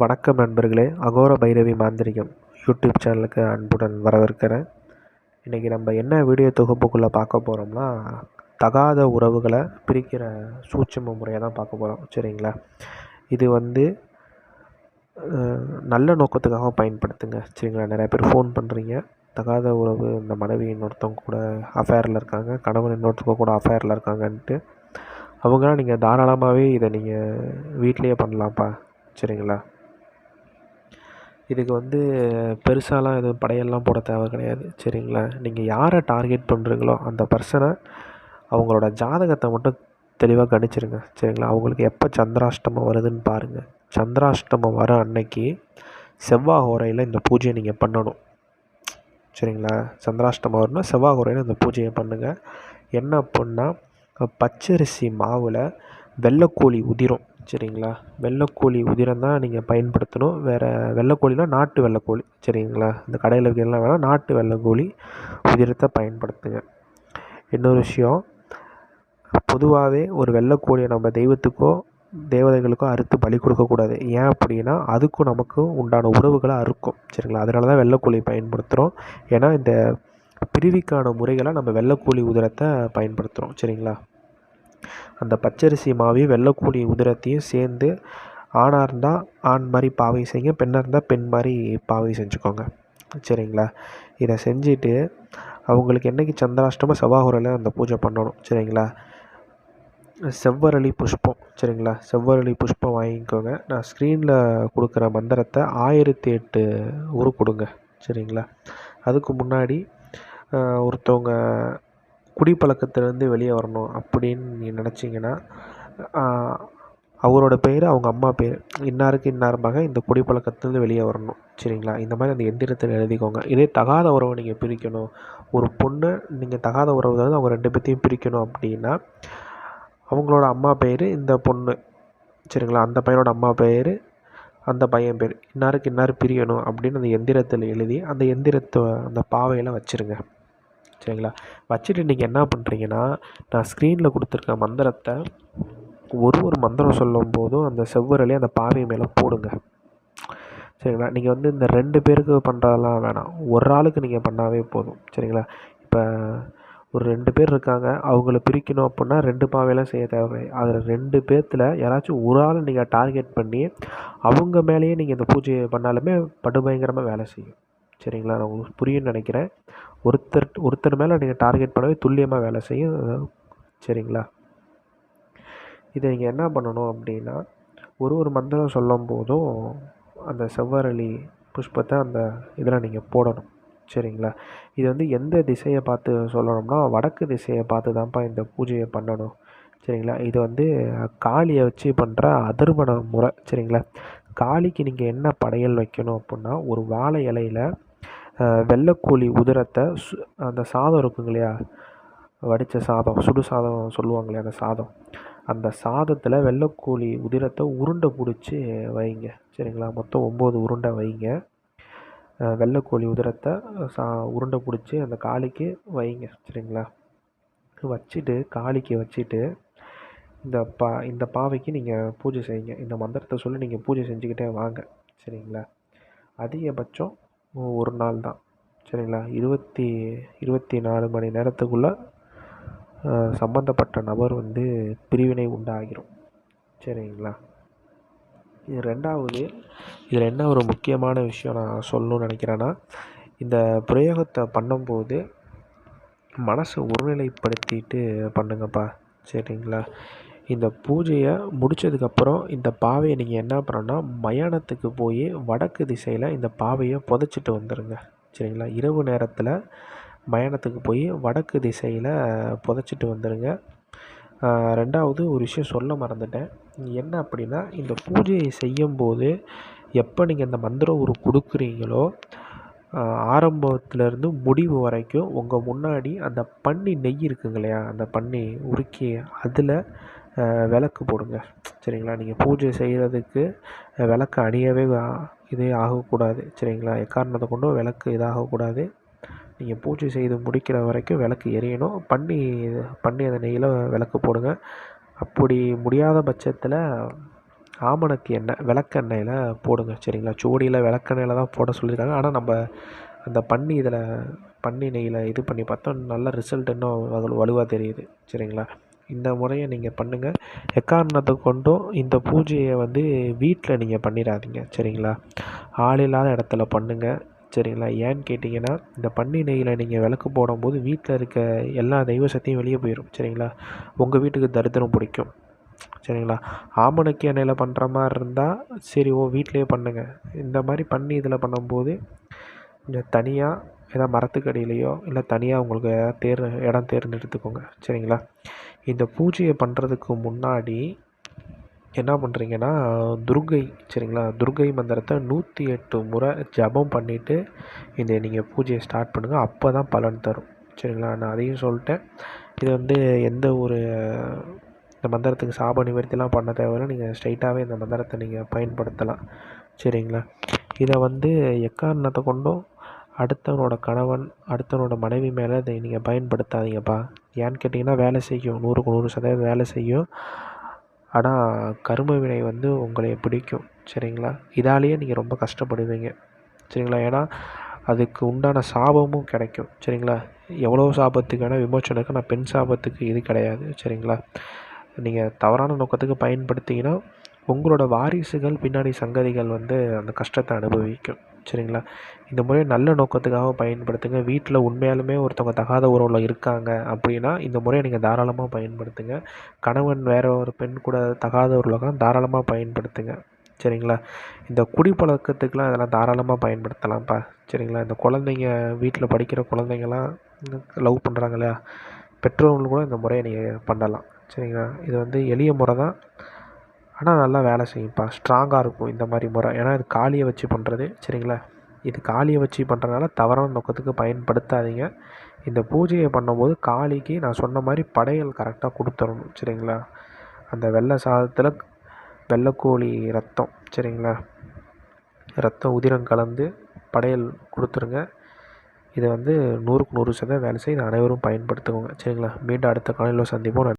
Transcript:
வணக்கம் நண்பர்களே அகோர பைரவி மாந்திரிகம் யூடியூப் சேனலுக்கு அன்புடன் வரவேற்கிறேன். இன்றைக்கி நம்ம என்ன வீடியோ தொகுப்புக்குள்ளே பார்க்க போகிறோம்னா தகாத உறவுகளை பிரிக்கிற சூட்சம முறையை தான் பார்க்க போகிறோம் சரிங்களா? இது வந்து நல்ல நோக்கத்துக்காக பயன்படுத்துங்க. சரிங்களா? நிறைய பேர் ஃபோன் பண்ணுறீங்க தகாத உறவு இந்த மனைவி இன்னொருத்தவங்க கூட அஃபேரில் இருக்காங்க கணவன் இன்னொருத்தவங்க கூட அஃபேரில் இருக்காங்கன்ட்டு அவங்களாம் நீங்கள் தாராளமாகவே இதை நீங்கள் வீட்லேயே பண்ணலாம்ப்பா. சரிங்களா? இதுக்கு வந்து பெருசாலாம் எதுவும் படையெல்லாம் போட தேவை கிடையாது சரிங்களா? நீங்கள் யாரை டார்கெட் பண்ணுறீங்களோ அந்த பர்சனை அவங்களோட ஜாதகத்தை மட்டும் தெளிவாக கணிச்சிருங்க சரிங்களா? அவங்களுக்கு எப்போ சந்திராஷ்டமம் வருதுன்னு பாருங்கள் சந்திராஷ்டமம் வர அன்னைக்கு செவ்வாய் ஹோரையில் இந்த பூஜையை நீங்கள் பண்ணணும் சரிங்களா? சந்திராஷ்டமம் வரும்னா செவ்வாய் ஹோரையில் இந்த பூஜையை பண்ணுங்கள் என்ன அப்படின்னா பச்சரிசி மாவில் வெள்ளைக்கோழி உதிரும். சரிங்களா? வெள்ளைக்கோழி உதிரம் தான் நீங்கள் பயன்படுத்தணும். வேறு வெள்ளைக்கோழினா நாட்டு வெள்ளைக்கோழி. சரிங்களா? இந்த கடையில் விற்கிறதுலாம் வேணால் நாட்டு வெள்ளைக்கோழி உதிரத்தை பயன்படுத்துங்க. இன்னொரு விஷயம். பொதுவாகவே ஒரு வெள்ளைக்கோழியை நம்ம தெய்வத்துக்கோ தேவதைகளுக்கோ அறுத்து பலி கொடுக்கக்கூடாது. ஏன் அப்படின்னா அதுக்கும் நமக்கும் உண்டான உறவுகளை அறுக்கும் சரிங்களா? அதனால தான் வெள்ளைக்கோழி பயன்படுத்துகிறோம். ஏன்னா இந்த பிரிவிக்கான முறைகளை நம்ம வெள்ளைக்கோழி உதிரத்தை பயன்படுத்துகிறோம். சரிங்களா? அந்த பச்சரிசி மாவையும் வெள்ளைக்கூலி உதிரத்தையும் சேர்ந்து ஆணாக இருந்தால் ஆண் மாதிரி பாவை செய்யுங்க பெண்ணாக இருந்தால் பெண் மாதிரி பாவை செஞ்சுக்கோங்க. சரிங்களா? இதை செஞ்சுட்டு அவங்களுக்கு என்றைக்கு சந்திராஷ்டம செவ்வாகுரில் அந்த பூஜை பண்ணணும். சரிங்களா? செவ்வரளி புஷ்பம். சரிங்களா? செவ்வரளி புஷ்பம் வாங்கிக்கோங்க. நான் ஸ்க்ரீனில் கொடுக்குற மந்திரத்தை ஆயிரத்தி எட்டு உரு கொடுங்க. சரிங்களா? அதுக்கு முன்னாடி ஒருத்தவங்க குடிப்பழக்கத்துலேருந்து வெளியே வரணும் அப்படின்னு நீ நினச்சிங்கன்னா அவரோட பேர் அவங்க அம்மா பேர் இன்னாருக்கு இன்னார் மகன் இந்த குடிப்பழக்கத்துலேருந்து வெளியே வரணும். சரிங்களா? இந்த மாதிரி அந்த எந்திரத்தில் எழுதிக்கோங்க. இதே தகாத உறவை நீங்கள் பிரிக்கணும். ஒரு பொண்ணு நீங்கள் தகாத உறவு தான் அவங்க ரெண்டு பேர்த்தையும் பிரிக்கணும் அப்படின்னா அவங்களோட அம்மா பேர் இந்த பொண்ணு. சரிங்களா? அந்த பையனோட அம்மா பேர் அந்த பையன் பேர். இன்னாருக்கு இன்னார் பிரியணும் அப்படின்னு அந்த எந்திரத்தில் எழுதி அந்த எந்திரத்தை அந்த பாவையில் வச்சுருங்க. சரிங்களா? வச்சுட்டு நீங்கள் என்ன பண்ணுறீங்கன்னா நான் ஸ்க்ரீனில் கொடுத்துருக்க மந்திரத்தை ஒரு ஒரு மந்திரம் சொல்லும் போதும் அந்த செவ்வரலையே அந்த பாவை மேலே போடுங்க. சரிங்களா? நீங்கள் வந்து இந்த ரெண்டு பேருக்கு பண்ணுறதெல்லாம் வேணாம். ஒரு ஆளுக்கு நீங்கள் பண்ணாவே போதும். சரிங்களா? இப்போ ஒரு ரெண்டு பேர் இருக்காங்க. அவங்கள பிரிக்கணும் அப்படின்னா ரெண்டு பாவையெல்லாம் செய்ய தேவை அதில் ரெண்டு பேர்த்தில் யாராச்சும் ஒரு ஆள் நீங்கள் டார்கெட் பண்ணி அவங்க மேலேயே நீங்கள் இந்த பூஜையை பண்ணாலுமே படுபயங்கரமாக வேலை செய்யும். சரிங்களா? நான் உங்களுக்கு புரியும்னு நினைக்கிறேன். ஒருத்தர் ஒருத்தர் மேலே நீங்கள் டார்கெட் பண்ணவே துல்லியமாக வேலை செய்யும். சரிங்களா? இதை நீங்கள் என்ன பண்ணணும் அப்படின்னா ஒரு ஒரு மந்திரம் சொல்லும் போதும் அந்த செவ்வரளி புஷ்பத்தை அந்த இதில் நீங்கள் போடணும். சரிங்களா? இது வந்து எந்த திசையை பார்த்து சொல்லணும்னா வடக்கு திசையை பார்த்து தான்ப்பா இந்த பூஜையை பண்ணணும். சரிங்களா? இது வந்து காளியை வச்சு பண்ணுற அதர்வன முறை. சரிங்களா? காளிக்கு நீங்கள் என்ன படையல் வைக்கணும் அப்படின்னா ஒரு வாழை இலையில் வெள்ளைக்கோழி உதிரத்தை அந்த சாதம் இருக்குங்க இல்லையா? வடித்த சாதம் சுடு சாதம் சொல்லுவாங்க இல்லையா அந்த சாதம். அந்த சாதத்தில் வெள்ளைக்கோழி உதிரத்தை உருண்டை பிடிச்சி வைங்க. சரிங்களா? மொத்தம் ஒம்பது உருண்டை வைங்க. வெள்ளைக்கோழி உதிரத்தை சா உருண்டை பிடிச்சி அந்த காளிக்கு வைங்க. சரிங்களா? வச்சுட்டு காளிக்கு வச்சுட்டு இந்த பா இந்த பாவைக்கு நீங்கள் பூஜை செய்யுங்க. இந்த மந்திரத்தை சொல்லி நீங்கள் பூஜை செஞ்சுக்கிட்டே வாங்க. சரிங்களா? அதிகபட்சம் ஒரு நாள் தான். சரிங்களா? இருபத்தி இருபத்தி நாலு மணி நேரத்துக்குள்ளே சம்மந்தப்பட்ட நபர் வந்து பிரிவினை உண்டாகிரும். சரிங்களா? இது ரெண்டாவது இதில் என்ன ஒரு முக்கியமான விஷயம் நான் சொல்லணும்னு நினைக்கிறேன்னா இந்த பிரயோகத்தை பண்ணும்போது மனசை ஒருநிலைப்படுத்திட்டு பண்ணுங்கப்பா. சரிங்களா? இந்த பூஜையை முடித்ததுக்கப்புறம் இந்த பாவையை நீங்கள் என்ன பண்ணணும்னா மயானத்துக்கு போய் வடக்கு திசையில் இந்த பாவையை புதைச்சிட்டு வந்துடுங்க சரிங்களா? இரவு நேரத்தில் மயானத்துக்கு போய் வடக்கு திசையில் புதைச்சிட்டு வந்துடுங்க ரெண்டாவது ஒரு விஷயம் சொல்ல மறந்துட்டேன். என்ன அப்படின்னா இந்த பூஜையை செய்யும்போது எப்போ நீங்கள் இந்த மந்திரம் ஒரு கொடுக்குறீங்களோ ஆரம்பத்துலேருந்து முடிவு வரைக்கும் உங்கள் முன்னாடி அந்த பன்னி நெய் இருக்குங்க இல்லையா? அந்த பன்னி உருக்கி அதில் விளக்கு போடுங்க. சரிங்களா? நீங்கள் பூஜை செய்கிறதுக்கு விளக்கு அணியவே இதே ஆகக்கூடாது. சரிங்களா? எக்காரணத்தை கொண்டும் விளக்கு இதாகக்கூடாது. நீங்கள் பூஜை செய்து முடிக்கிற வரைக்கும் விளக்கு எரியணும். பண்ணி பண்ணி அந்த நெய்யில் விளக்கு போடுங்க. அப்படி முடியாத பட்சத்தில் ஆமணக்கு எண்ணெய் விளக்கெண்ணெயில் போடுங்க. சரிங்களா? சோடியில் விளக்கெண்ணெயில் தான் போட சொல்லியிருக்காங்க. ஆனால் நம்ம அந்த பன்னி இதில் பண்ணி நெய்யில் இது பண்ணி பார்த்தா நல்ல ரிசல்ட் இன்னும் வலுவாக தெரியுது. சரிங்களா? இந்த முறையை நீங்கள் பண்ணுங்கள் எக்காரணத்தை கொண்டும் இந்த பூஜையை வந்து வீட்டில் நீங்கள் பண்ணிடாதீங்க. சரிங்களா? ஆள் இல்லாத இடத்துல பண்ணுங்கள் சரிங்களா? ஏன்னு கேட்டிங்கன்னா இந்த பன்னி நெய்யில் நீங்கள் விளக்கு போடும்போது வீட்டில் இருக்க எல்லா தெய்வ சக்தியும் வெளியே போயிடும் சரிங்களா? உங்கள் வீட்டுக்கு தரித்திரம் பிடிக்கும். சரிங்களா? ஆமணக்கு எண்ணெயில் பண்ணுற மாதிரி இருந்தால் சரி ஓ வீட்டிலேயே பண்ணுங்கள் இந்த மாதிரி பண்ணி இதில் பண்ணும்போது கொஞ்சம் தனியாக ஏதாவது மரத்துக்கடியிலையோ இல்லை தனியாக உங்களுக்கு தேர் இடம் தேர்ந்தெடுத்துக்கோங்க. சரிங்களா? இந்த பூஜையை பண்ணுறதுக்கு முன்னாடி என்ன பண்ணுறீங்கன்னா துர்கை சரிங்களா? துர்கை மந்திரத்தை நூற்றி எட்டு முறை ஜபம் பண்ணிவிட்டு இந்த நீங்கள் பூஜையை ஸ்டார்ட் பண்ணுங்கள் அப்போ தான் பலன் தரும். சரிங்களா? நான் அதையும் சொல்லிட்டேன். இது வந்து எந்த ஒரு இந்த மந்திரத்துக்கு சாப நிவர்த்திலாம் பண்ண தேவையில்லை. நீங்கள் ஸ்ட்ரைட்டாகவே இந்த மந்திரத்தை நீங்கள் பயன்படுத்தலாம். சரிங்களா? இதை வந்து எக்காரணத்தை கொண்டும் அடுத்தவனோட கணவன் அடுத்தவனோட மனைவி மேலே இதை நீங்கள் பயன்படுத்தாதீங்கப்பா. ஏன்னு கேட்டிங்கன்னா வேலை செய்யும். நூறுக்கு நூறு சதவீதம் வேலை செய்யும். ஆனால் கரும வினை வந்து உங்களை பிடிக்கும். சரிங்களா? இதாலேயே நீங்கள் ரொம்ப கஷ்டப்படுவீங்க. சரிங்களா? ஏன்னா அதுக்கு உண்டான சாபமும் கிடைக்கும். சரிங்களா? எவ்வளோ சாபத்துக்கான விமோச்சனம் இருக்குது ஆனால் பெண் சாபத்துக்கு இது கிடையாது. சரிங்களா? நீங்கள் தவறான நோக்கத்துக்கு பயன்படுத்திங்கன்னா உங்களோட வாரிசுகள் பின்னாடி சங்கதிகள் வந்து அந்த கஷ்டத்தை அனுபவிக்கும். சரிங்களா? இந்த முறையை நல்ல நோக்கத்துக்காக பயன்படுத்துங்க. வீட்டில் உண்மையாலுமே ஒருத்தவங்க தகாத உறவில் இருக்காங்க அப்படின்னா இந்த முறையை நீங்கள் தாராளமாக பயன்படுத்துங்க. கணவன் வேற ஒரு பெண் கூட தகாத உறவுலகம் தாராளமாக பயன்படுத்துங்க. சரிங்களா? இந்த குடிப்பழக்கத்துக்கெலாம் இதெல்லாம் தாராளமாக பயன்படுத்தலாம்ப்பா. சரிங்களா? இந்த குழந்தைங்க வீட்டில் படிக்கிற குழந்தைங்கலாம் லவ் பண்ணுறாங்க இல்லையா? பெற்றோர்கள் கூட இந்த முறையை நீங்கள் பண்ணலாம். சரிங்களா? இது வந்து எளிய முறை தான். ஆனால் நல்லா வேலை செய்யும்ப்பா ஸ்ட்ராங்காக இருக்கும் இந்த மாதிரி முறை. ஏன்னா இது காளியை வச்சு பண்ணுறது சரிங்களா? இது காளியை வச்சு பண்ணுறதுனால தவறான நோக்கத்துக்கு பயன்படுத்தாதீங்க. இந்த பூஜையை பண்ணும்போது காளிக்கு நான் சொன்ன மாதிரி படையல் கரெக்டாக கொடுத்துடணும். சரிங்களா? அந்த வெள்ளை சாதத்தில் வெள்ளைக்கோழி ரத்தம். சரிங்களா? ரத்தம் உதிரம் கலந்து படையல் கொடுத்துருங்க. இதை வந்து நூறுக்கு நூறு சதவீதம் வேலை செய்து அனைவரும் பயன்படுத்துவோங்க சரிங்களா? மீண்டும் அடுத்த காலையில் சந்திப்போம்.